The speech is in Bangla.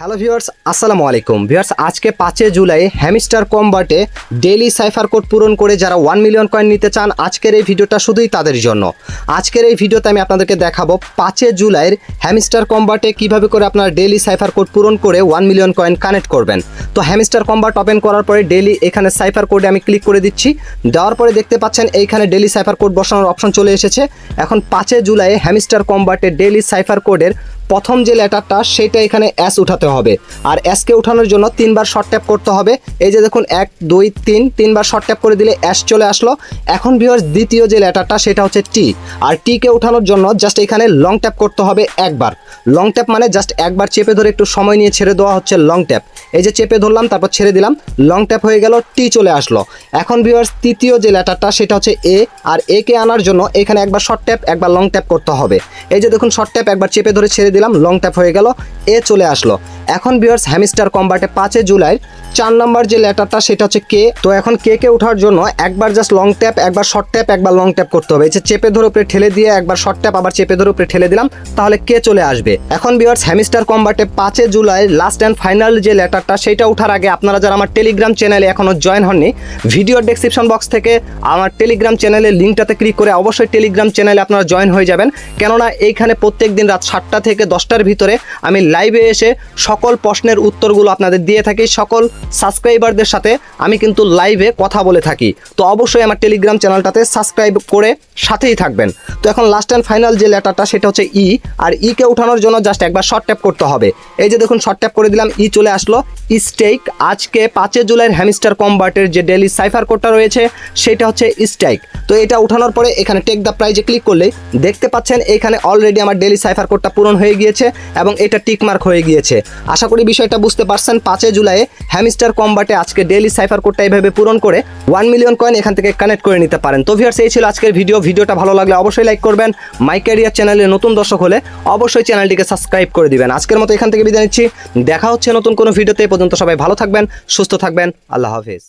হ্যালো ভিউয়ার্স, আসসালামু আলাইকুম। ভিউয়ার্স, আজকে পাঁচে জুলাই হ্যামিস্টার কম্বাটে ডেইলি সাইফার কোড পূরণ করে যারা ওয়ান মিলিয়ন কয়েন নিতে চান, আজকের এই ভিডিওটা শুধুই তাদের জন্য। আজকের এই ভিডিওতে আমি আপনাদেরকে দেখাবো পাঁচে জুলাইয়ের হ্যামিস্টার কম্বাটে কীভাবে করে আপনার ডেইলি সাইফার কোড পূরণ করে ওয়ান মিলিয়ন কয়েন কানেক্ট করবেন। তো হ্যামিস্টার কম্বাট ওপেন করার পরে ডেইলি এখানে সাইফার কোডে আমি ক্লিক করে দিচ্ছি। দেওয়ার পরে দেখতে পাচ্ছেন এইখানে ডেইলি সাইফার কোড বসানোর অপশন চলে এসেছে। এখন পাঁচে জুলাই হ্যামিস্টার কম্বাটে ডেইলি সাইফার কোডের প্রথম যে লেটারটা, সেটা এখানে অ্যাস উঠাতে হবে। আর অ্যাসকে উঠানোর জন্য তিনবার শর্ট ট্যাপ করতে হবে। এই যে দেখুন, এক, দুই, তিন, তিনবার শর্ট ট্যাপ করে দিলে অ্যাস চলে আসলো। এখন ভিউয়ার্স দ্বিতীয় যে লেটারটা, সেটা হচ্ছে টি আর টিকে উঠানোর জন্য জাস্ট এখানে লং ট্যাপ করতে হবে একবার। লং ট্যাপ মানে জাস্ট একবার চেপে ধরে একটু সময় নিয়ে ছেড়ে দেওয়া হচ্ছে লং ট্যাপ এই যে চেপে ধরলাম, তারপর ছেড়ে দিলাম লং ট্যাপ হয়ে গেল টি চলে আসলো। এখন ভিউয়ার্স তৃতীয় যে লেটারটা, সেটা হচ্ছে এ আর এ কে আনার জন্য এখানে একবার শর্ট ট্যাপ একবার লং ট্যাপ করতে হবে। এই যে দেখুন শর্ট ট্যাপ একবার চেপে ধরে ছেড়ে দিলাম লং ট্যাপ হয়ে গেল এ চলে আসলো। এখন ভিউয়ার্স হ্যামিস্টার কম্বাটে পাঁচে জুলাই, চার নম্বর যে লেটারটা সেটা হচ্ছে কে। তো এখন কে কে ওঠার জন্য একবার জাস্ট লং ট্যাপ একবার শর্ট ট্যাপ একবার লং ট্যাপ করতে হবে। এই যে চেপে ধরে উপরে ঠেলে দিয়ে একবার শর্ট ট্যাপ আবার চেপে ধরে উপরে ঠেলে দিলাম, তাহলে কে চলে আসবে? এখন ভিউয়ার্স হ্যামিস্টার কম্বাটে পাঁচে জুলাই লাস্ট অ্যান্ড ফাইনাল যে লেটারটা, সেটা ওঠার আগে আপনারা যারা আমার টেলিগ্রাম চ্যানেলে এখনও জয়েন হননি ভিডিওর ডেসক্রিপশন বক্স থেকে আমার টেলিগ্রাম চ্যানেলের লিঙ্কটাতে ক্লিক করে অবশ্যই টেলিগ্রাম চ্যানেলে আপনারা জয়েন হয়ে যাবেন। কেননা এইখানে প্রত্যেক দিন রাত সাতটা থেকে দশটার ভিতরে আমি লাইভে এসে সকল প্রশ্নের উত্তরগুলো আপনাদের দিয়ে থাকি। সকল সাবস্ক্রাইবারদের সাথে আমি কিন্তু লাইভে কথা বলে থাকি। তো অবশ্যই আমার টেলিগ্রাম চ্যানেলটাতে সাবস্ক্রাইব করে সাথেই থাকবেন। তো এখন লাস্ট অ্যান্ড ফাইনাল যে লেটারটা, সেটা হচ্ছে ই আর ইকে উঠানোর জন্য জাস্ট একবার শর্ট ট্যাপ করতে হবে। এই যে দেখুন শর্ট ট্যাপ করে দিলাম ই চলে আসলো। স্টেক আজকে পাঁচে জুলাইয়ের হ্যামিস্টার কম্বার্টের যে ডেলি সাইফার কোডটা রয়েছে, সেটা হচ্ছে স্ট্রাইক তো এটা উঠানোর পরে এখানে টেক দ্য প্রাইজে ক্লিক করলেই দেখতে পাচ্ছেন, এখানে অলরেডি আমার ডেলি সাইফার কোডটা পূরণ হয়ে গিয়েছে এবং এটা টিকমার্ক হয়ে গিয়েছে। আশা করি বিষয়টা বুঝতে পারছেন। পাঁচে জুলাই হ্যামিস্টার কম্বাটে আজকে ডেলি সাইফার কোডটা এইভাবে পূরণ করে ওয়ান মিলিয়ন কয়েন এখান থেকে কানেক্ট করে নিতে পারেন। তো ভিউয়ার্স এই ছিল আজকের ভিডিও ভিডিওটা ভালো লাগলে অবশ্যই লাইক করবেন। মাই ক্যারিয়ার চ্যানেলে নতুন দর্শক হলে অবশ্যই চ্যানেলটিকে সাবস্ক্রাইব করে দিবেন। আজকের মতো এখান থেকে বিদায় নিচ্ছি। দেখা হচ্ছে নতুন কোনো ভিডিওতে পর্যন্ত সবাই ভালো থাকবেন, সুস্থ থাকবেন। আল্লাহ হাফেজ।